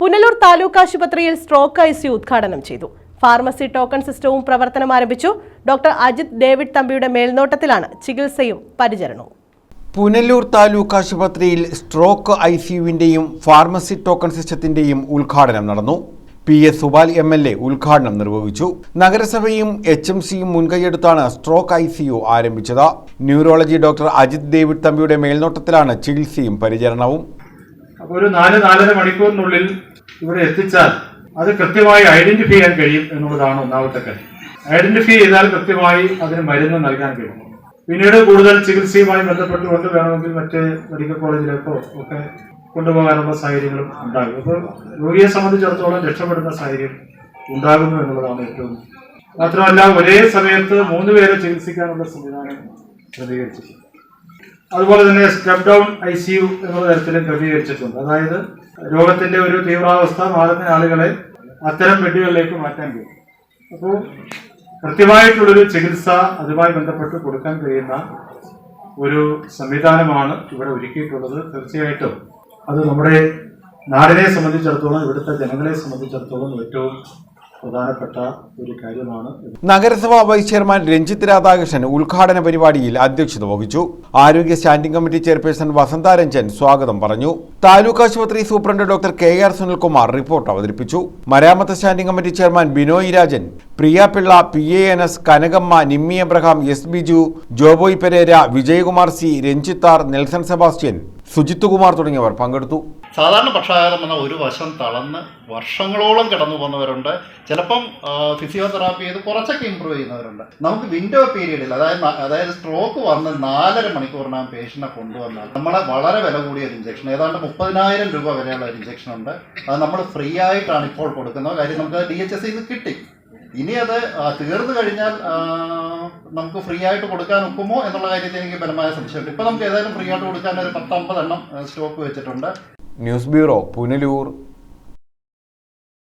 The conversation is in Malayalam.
പുനലൂർ താലൂക്ക് ആശുപത്രിയിൽ സ്ട്രോക്ക് ഐ സി ഉദ്ഘാടനം ചെയ്തു. ഫാർമസി ടോക്കൺ സിസ്റ്റവും പ്രവർത്തനം ആരംഭിച്ചു. ഡോക്ടർ അജിത് ഡേവിഡ് തമ്പിയുടെ മേൽനോട്ടത്തിലാണ് ചികിത്സയും പരിചരണവും. പുനലൂർ താലൂക്ക് ആശുപത്രിയിൽ സ്ട്രോക്ക് ഐ സിയുവിന്റെയും ഫാർമസി ടോക്കൺ സിസ്റ്റത്തിന്റെയും ഉദ്ഘാടനം നടന്നു. P S Supal M L A ഉദ്ഘാടനം നിർവഹിച്ചു. നഗരസഭയും എച്ച് എം സിയും മുൻകൈയെടുത്താണ് സ്ട്രോക്ക് ഐ സി യു ആരംഭിച്ചത്. ന്യൂറോളജി ഡോക്ടർ അജിത് ഡേവിഡ് തമ്പിയുടെ മേൽനോട്ടത്തിലാണ് ചികിത്സയും പരിചരണവും. അപ്പോൾ ഒരു നാല് നാലര മണിക്കൂറിനുള്ളിൽ ഇവിടെ എത്തിച്ചാൽ അത് കൃത്യമായി ഐഡന്റിഫൈ ചെയ്യാൻ കഴിയും എന്നുള്ളതാണ് ഒന്നാമത്തെ കാര്യം. ഐഡന്റിഫൈ ചെയ്താൽ കൃത്യമായി അതിന് മരുന്ന് നൽകാൻ കഴിയും. പിന്നീട് കൂടുതൽ ചികിത്സയുമായി ബന്ധപ്പെട്ടുകൊണ്ട് വേണമെങ്കിൽ മറ്റ് മെഡിക്കൽ കോളേജിലേക്കോ ഒക്കെ കൊണ്ടുപോകാനുള്ള സാഹചര്യങ്ങളും ഉണ്ടാകും. അപ്പോൾ രോഗിയെ സംബന്ധിച്ചിടത്തോളം രക്ഷപ്പെടുന്ന സാഹചര്യം ഉണ്ടാകുന്നു എന്നുള്ളതാണ് ഏറ്റവും മാത്രമല്ല ഒരേ സമയത്ത് മൂന്ന് പേരെ ചികിത്സിക്കാനുള്ള സംവിധാനം ക്രമീകരിച്ചിട്ടുണ്ട്. അതുപോലെ തന്നെ step down I C U എന്നുള്ള തരത്തിലും ക്രമീകരിച്ചിട്ടുണ്ട്. അതായത് രോഗത്തിന്റെ ഒരു തീവ്രാവസ്ഥ മാറുന്ന ആളുകളെ അത്തരം ബെഡുകളിലേക്ക് മാറ്റാൻ കഴിയും. അപ്പോൾ കൃത്യമായിട്ടുള്ളൊരു ചികിത്സ അതുമായി ബന്ധപ്പെട്ട് കൊടുക്കാൻ കഴിയുന്ന ഒരു സംവിധാനമാണ് ഇവിടെ ഒരുക്കിയിട്ടുള്ളത്. തീർച്ചയായിട്ടും അത് നമ്മുടെ നാടിനെ സംബന്ധിച്ചിടത്തോളം ഇവിടുത്തെ ജനങ്ങളെ സംബന്ധിച്ചിടത്തോളം ഏറ്റവും പ്രധാനപ്പെട്ട ഒരു കാര്യമാണ് നഗരസഭാ വൈസ് ചെയർമാൻ രഞ്ജിത്ത് രാധാകൃഷ്ണൻ ഉദ്ഘാടന പരിപാടിയിൽ അധ്യക്ഷത വഹിച്ചു. ആരോഗ്യ standing committee chairperson Vasantha Ranjan സ്വാഗതം പറഞ്ഞു. താലൂക്ക് ആശുപത്രി superintendent doctor K R Sunilkumar report അവതരിപ്പിച്ചു. മരാമത്ത് standing committee chairman Binoy Rajan Priya Pillai P A N S Kanakamma Nimmi Abraham S Biju Joboy Pereira Vijayakumar C രഞ്ജിത്താർ Nelson Sebastian Sujith Kumar തുടങ്ങിയവർ പങ്കെടുത്തു. സാധാരണ പക്ഷാഘാതം എന്ന ഒരു വശം തളർന്ന് വർഷങ്ങളോളം കടന്നു പോകുന്നവരുണ്ട്. ചിലപ്പം ഫിസിയോതെറാപ്പി ചെയ്ത് കുറച്ചൊക്കെ ഇമ്പ്രൂവ് ചെയ്യുന്നവരുണ്ട്. നമുക്ക് വിൻഡോ പീരീഡിൽ അതായത് അതായത് സ്ട്രോക്ക് വന്ന് നാലര മണിക്കൂറിനാണ് പേഷ്യനെ കൊണ്ടുവന്നാൽ നമ്മളെ വളരെ വില കൂടിയ ഒരു ഇഞ്ചക്ഷൻ ഏതാണ്ട് മുപ്പതിനായിരം രൂപ വരെയുള്ള ഒരു ഇഞ്ചക്ഷൻ ഉണ്ട്. അത് നമ്മൾ ഫ്രീ ആയിട്ടാണ് ഇപ്പോൾ കൊടുക്കുന്നത്. കാര്യം നമുക്ക് ഡി എച്ച് എസ് നിന്ന് കിട്ടി. ഇനി അത് തീർന്നു കഴിഞ്ഞാൽ നമുക്ക് ഫ്രീ ആയിട്ട് കൊടുക്കാൻ ഒക്കുമോ എന്നുള്ള കാര്യത്തിൽ എനിക്ക് ബലമായ സംശയമുണ്ട്. ഇപ്പൊ നമുക്ക് ഏതായാലും ഫ്രീ ആയിട്ട് കൊടുക്കാൻ ഒരു പത്തമ്പത് എണ്ണം സ്റ്റോക്ക് വെച്ചിട്ടുണ്ട്. News bureau Punalur.